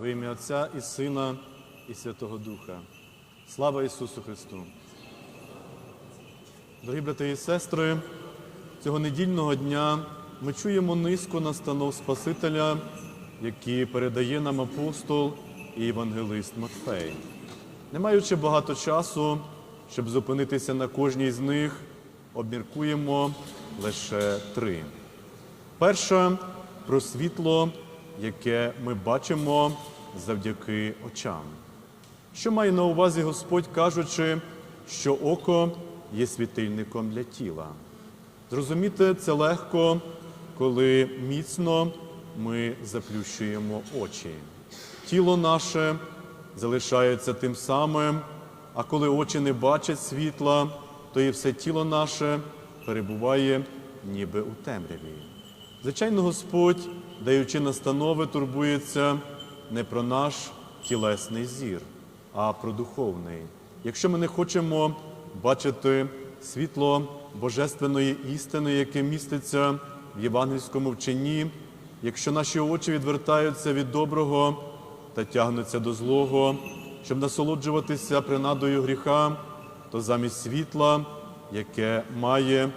Во ім'я Отця і Сина, і Святого Духа. Слава Ісусу Христу! Дорогі брати і сестри, цього недільного дня ми чуємо низку настанов Спасителя, які передає нам апостол і євангелист Матфей. Не маючи багато часу, щоб зупинитися на кожній з них, обміркуємо лише три. Перша про світло, яке ми бачимо завдяки очам. Що має на увазі Господь, кажучи, що око є світильником для тіла? Зрозуміти це легко, коли міцно ми заплющуємо очі. Тіло наше залишається тим самим, а коли очі не бачать світла, то і все тіло наше перебуває ніби у темряві. Звичайно, Господь, даючи настанови, турбується не про наш тілесний зір, а про духовний. Якщо ми не хочемо бачити світло божественної істини, яке міститься в євангельському вченні, якщо наші очі відвертаються від доброго та тягнуться до злого, щоб насолоджуватися принадою гріха, то замість світла, яке має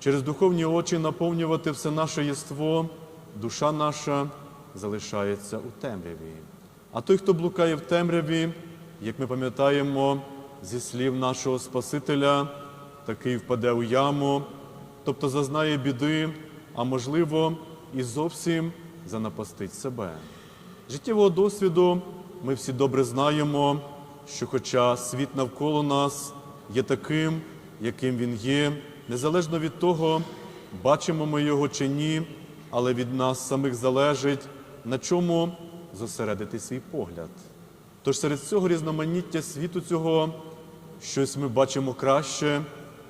через духовні очі наповнювати все наше єство, душа наша залишається у темряві. А той, хто блукає в темряві, як ми пам'ятаємо зі слів нашого Спасителя, такий впаде у яму, тобто зазнає біди, а можливо, і зовсім занапастить себе. Життєвого досвіду ми всі добре знаємо, що, хоча світ навколо нас є таким, яким він є, незалежно від того, бачимо ми його чи ні, але від нас самих залежить, на чому зосередити свій погляд. Тож серед цього різноманіття світу цього щось ми бачимо краще,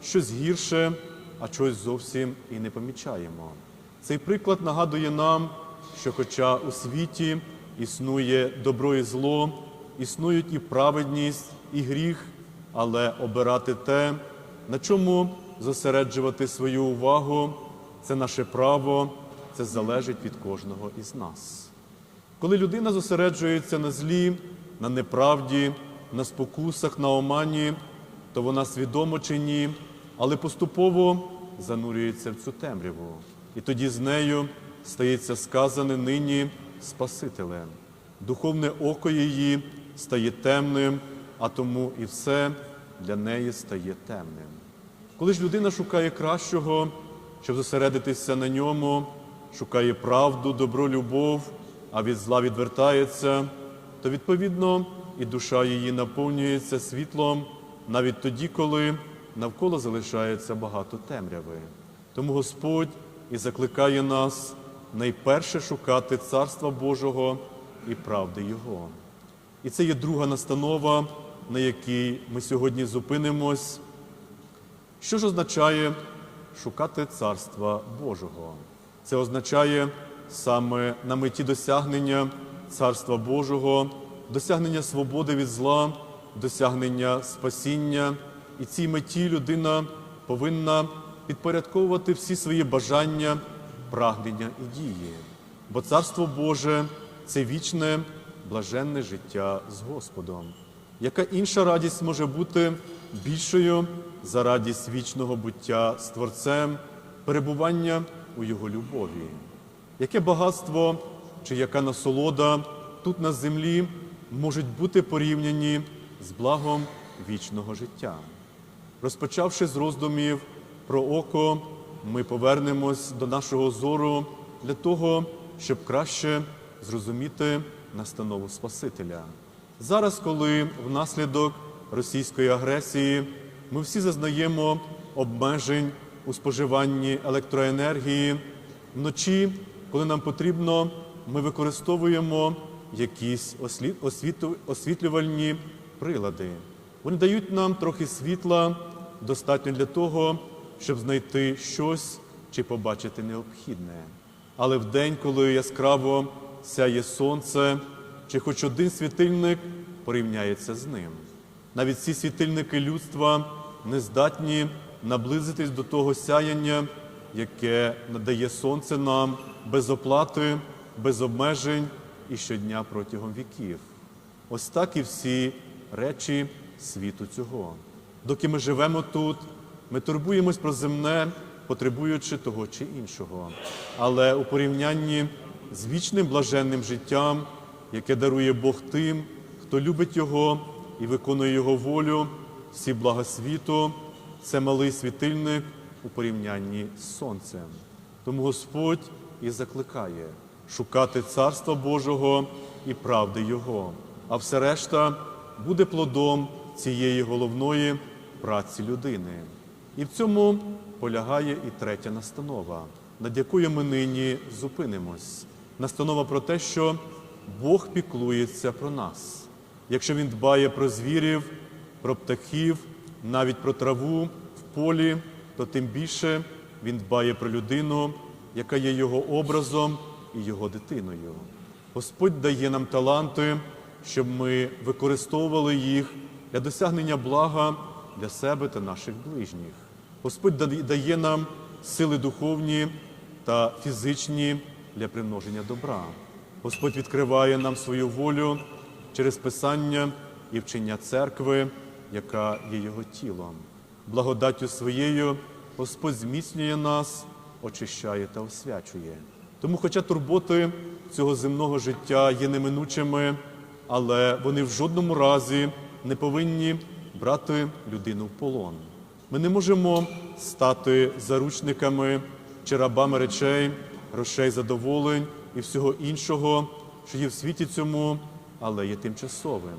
щось гірше, а чогось зовсім і не помічаємо. Цей приклад нагадує нам, що хоча у світі існує добро і зло, існують і праведність, і гріх, але обирати те, на чому зосереджувати свою увагу, це наше право, це залежить від кожного із нас. Коли людина зосереджується на злі, на неправді, на спокусах, на омані, то вона свідомо чи ні, але поступово занурюється в цю темряву. І тоді з нею стається сказане нині Спасителем. Духовне око її стає темним, а тому і все для неї стає темним. Коли ж людина шукає кращого, щоб зосередитися на ньому, шукає правду, добро, любов, а від зла відвертається, то відповідно і душа її наповнюється світлом навіть тоді, коли навколо залишається багато темряви. Тому Господь і закликає нас найперше шукати Царства Божого і правди Його. І це є друга настанова, на якій ми сьогодні зупинимось. Що ж означає шукати Царства Божого? Це означає саме на меті досягнення Царства Божого, досягнення свободи від зла, досягнення спасіння. І цій меті людина повинна підпорядковувати всі свої бажання, прагнення і дії. Бо Царство Боже це вічне, блаженне життя з Господом. Яка інша радість може бути більшою за радість вічного буття з Творцем, перебування у Його любові? Яке багатство чи яка насолода тут на землі можуть бути порівняні з благом вічного життя? Розпочавши з роздумів про око, ми повернемось до нашого зору для того, щоб краще зрозуміти настанову Спасителя. Зараз, коли внаслідок російської агресії ми всі зазнаємо обмежень у споживанні електроенергії, вночі, коли нам потрібно, ми використовуємо якісь освітлювальні прилади. Вони дають нам трохи світла, достатньо для того, щоб знайти щось чи побачити необхідне. Але в день, коли яскраво сяє сонце, чи хоч один світильник порівняється з ним. Навіть ці світильники людства не здатні наблизитись до того сяяння, яке надає сонце нам без оплати, без обмежень і щодня протягом віків. Ось так і всі речі світу цього. Доки ми живемо тут, ми турбуємось про земне, потребуючи того чи іншого. Але у порівнянні з вічним блаженним життям, яке дарує Бог тим, хто любить Його і виконує Його волю, всі блага світу, це малий світильник у порівнянні з сонцем. Тому Господь і закликає шукати Царства Божого і правди Його, а все решта буде плодом цієї головної праці людини. І в цьому полягає і третя настанова, над якою ми нині зупинимось. Настанова про те, що Бог піклується про нас. Якщо Він дбає про звірів, про птахів, навіть про траву в полі, то тим більше Він дбає про людину, яка є його образом і його дитиною. Господь дає нам таланти, щоб ми використовували їх для досягнення блага для себе та наших ближніх. Господь да- дає нам сили духовні та фізичні для примноження добра. Господь відкриває нам свою волю через Писання і вчення церкви, яка є Його тілом. Благодаттю своєю Господь зміцнює нас, очищає та освячує. Тому, хоча турботи цього земного життя є неминучими, але вони в жодному разі не повинні брати людину в полон. Ми не можемо стати заручниками чи рабами речей, грошей, задоволень і всього іншого, що є в світі цьому, але є тимчасовим.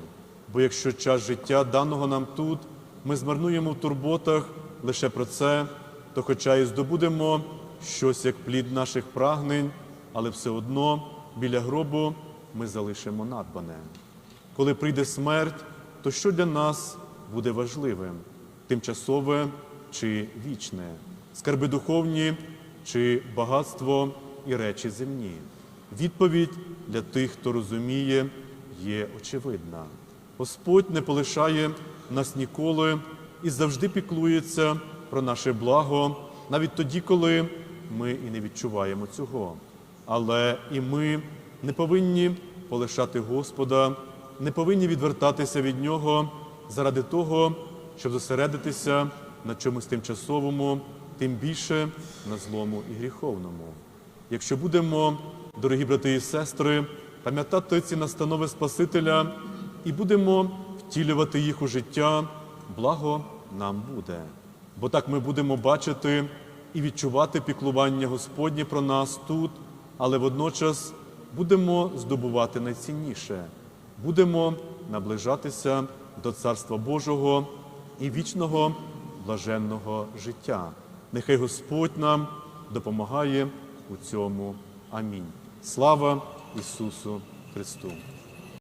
Бо якщо час життя даного нам тут, ми змарнуємо в турботах лише про це, то хоча і здобудемо щось як плід наших прагнень, але все одно біля гробу ми залишимо надбане. Коли прийде смерть, то що для нас буде важливим? Тимчасове чи вічне? Скарби духовні чи багатство і речі земні? Відповідь для тих, хто розуміє, є очевидна. Господь не полишає нас ніколи і завжди піклується про наше благо, навіть тоді, коли ми і не відчуваємо цього. Але і ми не повинні полишати Господа, не повинні відвертатися від Нього заради того, щоб зосередитися на чомусь тимчасовому, тим більше на злому і гріховному. Якщо будемо, дорогі брати і сестри, пам'ятати ці настанови Спасителя і будемо втілювати їх у життя, благо нам буде. Бо так ми будемо бачити і відчувати піклування Господнє про нас тут, але водночас будемо здобувати найцінніше, будемо наближатися до Царства Божого і вічного блаженного життя. Нехай Господь нам допомагає у цьому. Амінь. Слава Ісусу Христу!